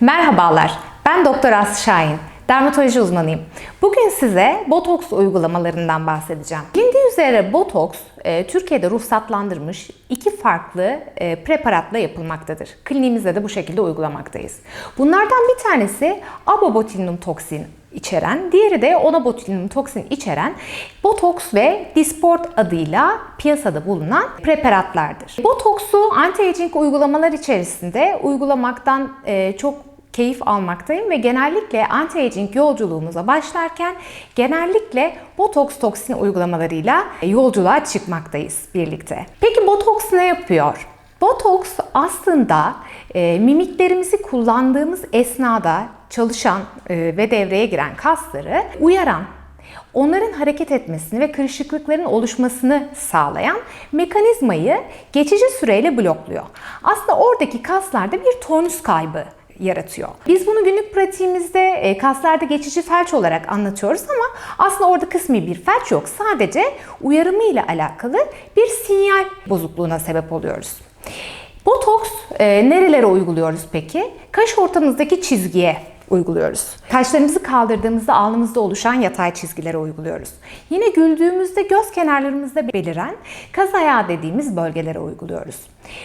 Merhabalar, ben Doktor Aslı Şahin. Dermatoloji uzmanıyım. Bugün size botoks uygulamalarından bahsedeceğim. Bilindiği üzere botoks e, Türkiye'de ruhsatlandırmış iki farklı e, preparatla yapılmaktadır. Kliniğimizde de bu şekilde uygulamaktayız. Bunlardan bir tanesi abobotulinum toksin içeren, diğeri de onabotulinum toksin içeren botoks ve Dysport adıyla piyasada bulunan preparatlardır. Botoksu anti-aging uygulamalar içerisinde uygulamaktan e, çok keyif almaktayım ve genellikle anti-aging yolculuğumuza başlarken genellikle botoks toksin uygulamalarıyla yolculuğa çıkmaktayız birlikte. Peki botoks ne yapıyor? Botoks aslında e, mimiklerimizi kullandığımız esnada çalışan e, ve devreye giren kasları uyaran, onların hareket etmesini ve kırışıklıkların oluşmasını sağlayan mekanizmayı geçici süreyle blokluyor. Aslında oradaki kaslarda bir tonus kaybı yaratıyor. Biz bunu günlük pratiğimizde e, kaslarda geçici felç olarak anlatıyoruz ama aslında orada kısmi bir felç yok. Sadece uyarımı ile alakalı bir sinyal bozukluğuna sebep oluyoruz. Botoks e, nerelere uyguluyoruz peki? Kaş ortamızdaki çizgiye uyguluyoruz. Kaşlarımızı kaldırdığımızda alnımızda oluşan yatay çizgilere uyguluyoruz. Yine güldüğümüzde göz kenarlarımızda beliren kaz ayağı dediğimiz bölgelere uyguluyoruz.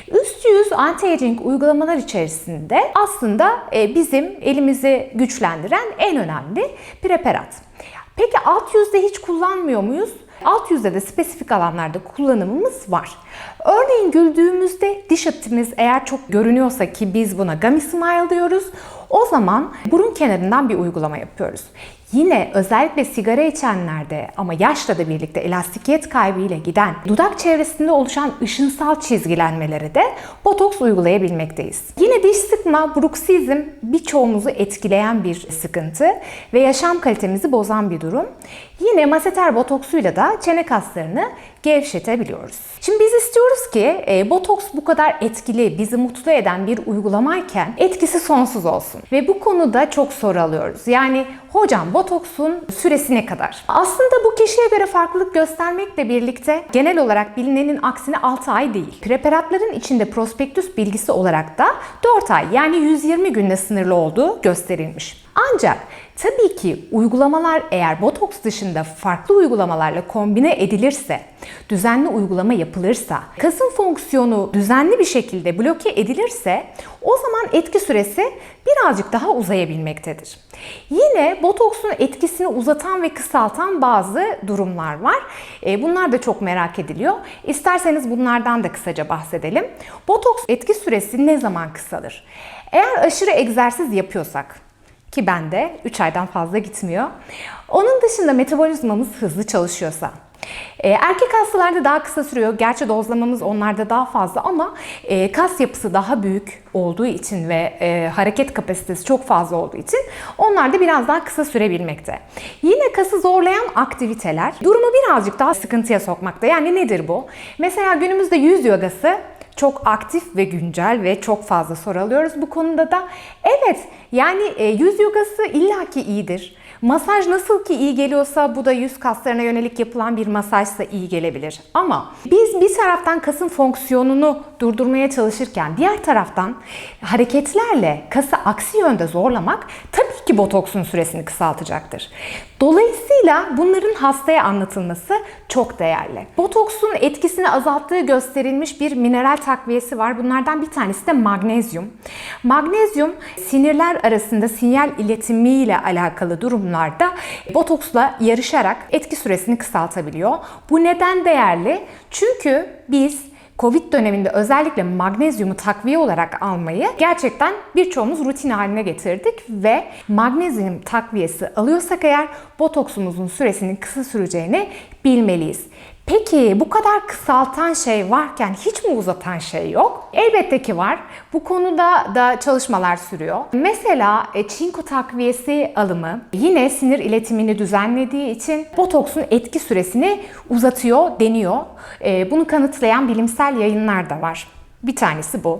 Üst yüz anti-aging uygulamalar içerisinde aslında e, bizim elimizi güçlendiren en önemli preparat. Peki alt yüzde hiç kullanmıyor muyuz? Alt yüzde de spesifik alanlarda kullanımımız var. Örneğin güldüğümüzde diş etimiz eğer çok görünüyorsa ki biz buna gummy smile diyoruz. O zaman burun kenarından bir uygulama yapıyoruz. Yine özellikle sigara içenlerde ama yaşla da birlikte elastikiyet kaybı ile giden dudak çevresinde oluşan ışınsal çizgilenmelere de botoks uygulayabilmekteyiz. Yine diş sıkma, bruksizm birçoğumuzu etkileyen bir sıkıntı ve yaşam kalitemizi bozan bir durum. Yine maseter botoksuyla da çene kaslarını gevşetebiliyoruz. Şimdi biz istiyoruz ki e, botoks bu kadar etkili, bizi mutlu eden bir uygulamayken etkisi sonsuz olsun. Ve bu konuda çok soru alıyoruz. Yani hocam botoksun süresi ne kadar? Aslında bu kişiye göre farklılık göstermekle birlikte genel olarak bilinenin aksine 6 ay değil. Preparatların içinde prospektüs bilgisi olarak da 4 ay yani 120 günle sınırlı olduğu gösterilmiş. Ancak tabii ki uygulamalar eğer botoks dışında farklı uygulamalarla kombine edilirse, düzenli uygulama yapılırsa, kasın fonksiyonu düzenli bir şekilde bloke edilirse o zaman etki süresi birazcık daha uzayabilmektedir. Yine botoksun etkisini uzatan ve kısaltan bazı durumlar var. E, Bunlar da çok merak ediliyor. İsterseniz bunlardan da kısaca bahsedelim. Botoks etki süresi ne zaman kısalır? Eğer aşırı egzersiz yapıyorsak, ki bende 3 aydan fazla gitmiyor. Onun dışında metabolizmamız hızlı çalışıyorsa, erkek hastalarda daha kısa sürüyor. Gerçi dozlamamız onlarda daha fazla ama e, kas yapısı daha büyük olduğu için ve e, hareket kapasitesi çok fazla olduğu için onlar da biraz daha kısa sürebilmekte. Yine kası zorlayan aktiviteler durumu birazcık daha sıkıntıya sokmakta. Yani nedir bu? Mesela günümüzde yüz yogası çok aktif ve güncel ve çok fazla soru alıyoruz bu konuda da. Evet yani e, yüz yogası illaki iyidir. Masaj nasıl ki iyi geliyorsa bu da yüz kaslarına yönelik yapılan bir masajsa iyi gelebilir. Ama biz bir taraftan kasın fonksiyonunu durdurmaya çalışırken diğer taraftan hareketlerle kası aksi yönde zorlamak tabii ki botoksun süresini kısaltacaktır. Dolayısıyla bunların hastaya anlatılması çok değerli. Botoksun etkisini azalttığı gösterilmiş bir mineral takviyesi var. Bunlardan bir tanesi de magnezyum. Magnezyum sinirler arasında sinyal iletimiyle alakalı durumlarda botoksla yarışarak etki süresini kısaltabiliyor. Bu neden değerli? Çünkü biz Covid döneminde özellikle magnezyumu takviye olarak almayı gerçekten birçoğumuz rutin haline getirdik ve magnezyum takviyesi alıyorsak eğer botoksumuzun süresinin kısa süreceğini bilmeliyiz. Peki bu kadar kısaltan şey varken hiç mi uzatan şey yok? Elbette ki var. Bu konuda da çalışmalar sürüyor. Mesela e, çinko takviyesi alımı yine sinir iletimini düzenlediği için botoksun etki süresini uzatıyor deniyor. E, Bunu kanıtlayan bilimsel yayınlar da var. Bir tanesi bu.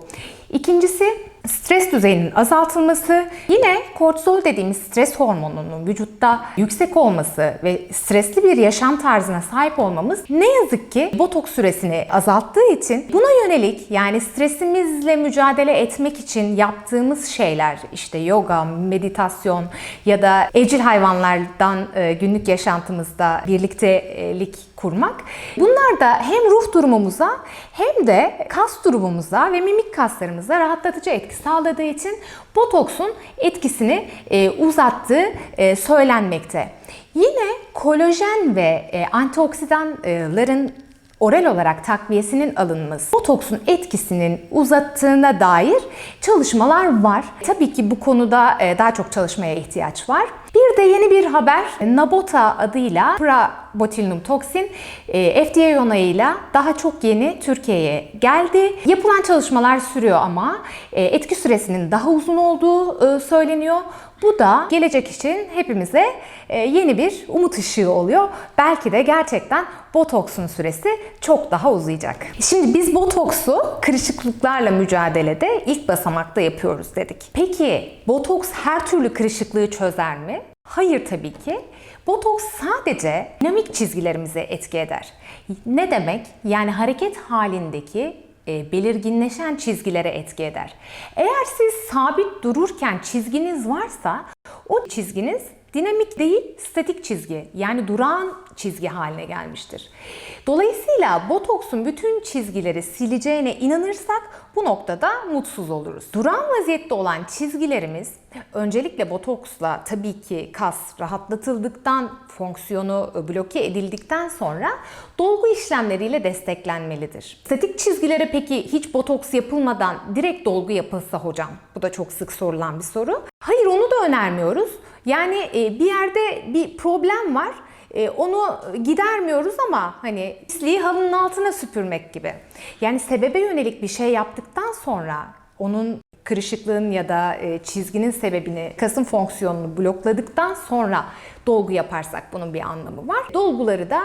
İkincisi stres düzeyinin azaltılması, yine kortizol dediğimiz stres hormonunun vücutta yüksek olması ve stresli bir yaşam tarzına sahip olmamız ne yazık ki botoks süresini azalttığı için buna yönelik yani stresimizle mücadele etmek için yaptığımız şeyler işte yoga, meditasyon ya da evcil hayvanlardan e, günlük yaşantımızda birliktelik kurmak. Bunlar da hem ruh durumumuza hem de kas durumumuza ve mimik kaslarımıza rahatlatıcı etki sağladığı için botoksun etkisini e, uzattığı e, söylenmekte. Yine kolajen ve e, antioksidanların oral olarak takviyesinin alınması botoksun etkisinin uzattığına dair çalışmalar var. Tabii ki bu konuda daha çok çalışmaya ihtiyaç var. Bir de yeni bir haber Nabota adıyla prabotulinum toksin e, FDA onayıyla daha çok yeni Türkiye'ye geldi. Yapılan çalışmalar sürüyor ama e, etki süresinin daha uzun olduğu e, söyleniyor. Bu da gelecek için hepimize yeni bir umut ışığı oluyor. Belki de gerçekten botoksun süresi çok daha uzayacak. Şimdi biz botoksu kırışıklıklarla mücadelede ilk basamakta yapıyoruz dedik. Peki botoks her türlü kırışıklığı çözer mi? Hayır tabii ki. Botoks sadece dinamik çizgilerimize etki eder. Ne demek? Yani hareket halindeki e, belirginleşen çizgilere etki eder. Eğer siz sabit dururken çizginiz varsa o çizginiz dinamik değil statik çizgi yani durağan çizgi haline gelmiştir. Dolayısıyla botoksun bütün çizgileri sileceğine inanırsak bu noktada mutsuz oluruz. Durağan vaziyette olan çizgilerimiz öncelikle botoksla tabii ki kas rahatlatıldıktan, fonksiyonu bloke edildikten sonra dolgu işlemleriyle desteklenmelidir. Statik çizgilere peki hiç botoks yapılmadan direkt dolgu yapılsa hocam? Bu da çok sık sorulan bir soru. Hayır onu da önermiyoruz. Yani e, bir yerde bir problem var. E, onu gidermiyoruz ama hani pisliği halının altına süpürmek gibi. Yani sebebe yönelik bir şey yaptıktan sonra onun kırışıklığın ya da e, çizginin sebebini, kasın fonksiyonunu blokladıktan sonra dolgu yaparsak bunun bir anlamı var. Dolguları da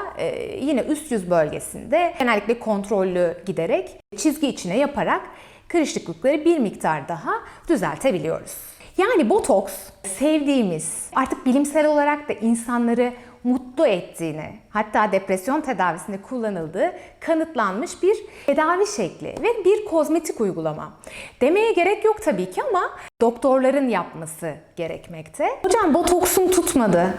yine üst yüz bölgesinde genellikle kontrollü giderek çizgi içine yaparak kırışıklıkları bir miktar daha düzeltebiliyoruz. Yani botoks sevdiğimiz, artık bilimsel olarak da insanları mutlu ettiğini, hatta depresyon tedavisinde kullanıldığı kanıtlanmış bir tedavi şekli ve bir kozmetik uygulama. Demeye gerek yok tabii ki ama doktorların yapması gerekmekte. Hocam botoksum tutmadı.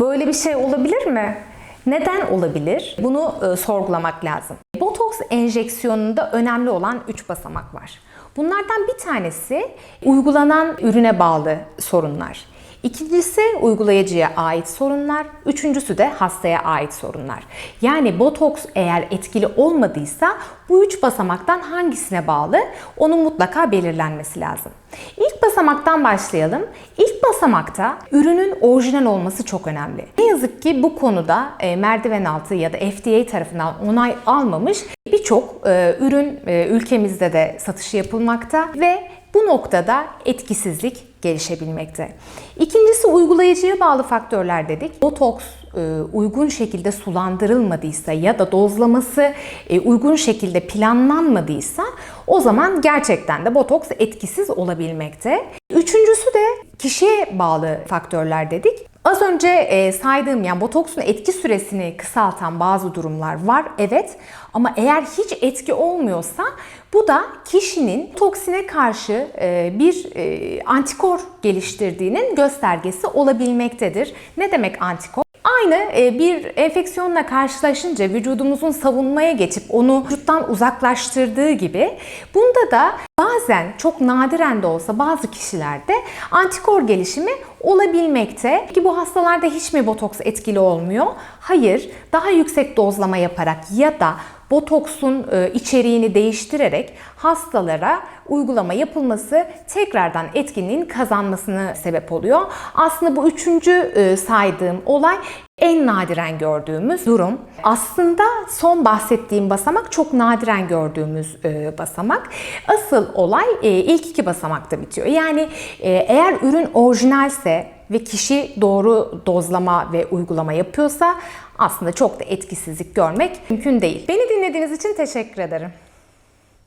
Böyle bir şey olabilir mi? Neden olabilir? Bunu e, sorgulamak lazım. Botoks enjeksiyonunda önemli olan 3 basamak var. Bunlardan bir tanesi uygulanan ürüne bağlı sorunlar. İkincisi uygulayıcıya ait sorunlar, üçüncüsü de hastaya ait sorunlar. Yani botoks eğer etkili olmadıysa bu üç basamaktan hangisine bağlı onun mutlaka belirlenmesi lazım. İlk basamaktan başlayalım. İlk basamakta ürünün orijinal olması çok önemli. Ne yazık ki bu konuda e, merdiven altı ya da FDA tarafından onay almamış birçok e, ürün e, ülkemizde de satışı yapılmakta ve bu noktada etkisizlik gelişebilmekte. İkincisi uygulayıcıya bağlı faktörler dedik. Botoks e, uygun şekilde sulandırılmadıysa ya da dozlaması e, uygun şekilde planlanmadıysa o zaman gerçekten de botoks etkisiz olabilmekte. Üçüncüsü de kişiye bağlı faktörler dedik. Az önce e, saydığım yani botoksun etki süresini kısaltan bazı durumlar var evet ama eğer hiç etki olmuyorsa bu da kişinin toksine karşı e, bir e, antikor geliştirdiğinin göstergesi olabilmektedir. Ne demek antikor? Aynı e, bir enfeksiyonla karşılaşınca vücudumuzun savunmaya geçip onu vücuttan uzaklaştırdığı gibi bunda da bazen çok nadiren de olsa bazı kişilerde antikor gelişimi olabilmekte. Ki bu hastalarda hiç mi botoks etkili olmuyor? Hayır. Daha yüksek dozlama yaparak ya da botoksun e, içeriğini değiştirerek hastalara uygulama yapılması tekrardan etkinliğin kazanmasını sebep oluyor. Aslında bu üçüncü e, saydığım olay en nadiren gördüğümüz durum. Aslında son bahsettiğim basamak çok nadiren gördüğümüz e, basamak. Asıl olay ilk iki basamakta bitiyor. Yani eğer ürün orijinalse ve kişi doğru dozlama ve uygulama yapıyorsa aslında çok da etkisizlik görmek mümkün değil. Beni dinlediğiniz için teşekkür ederim.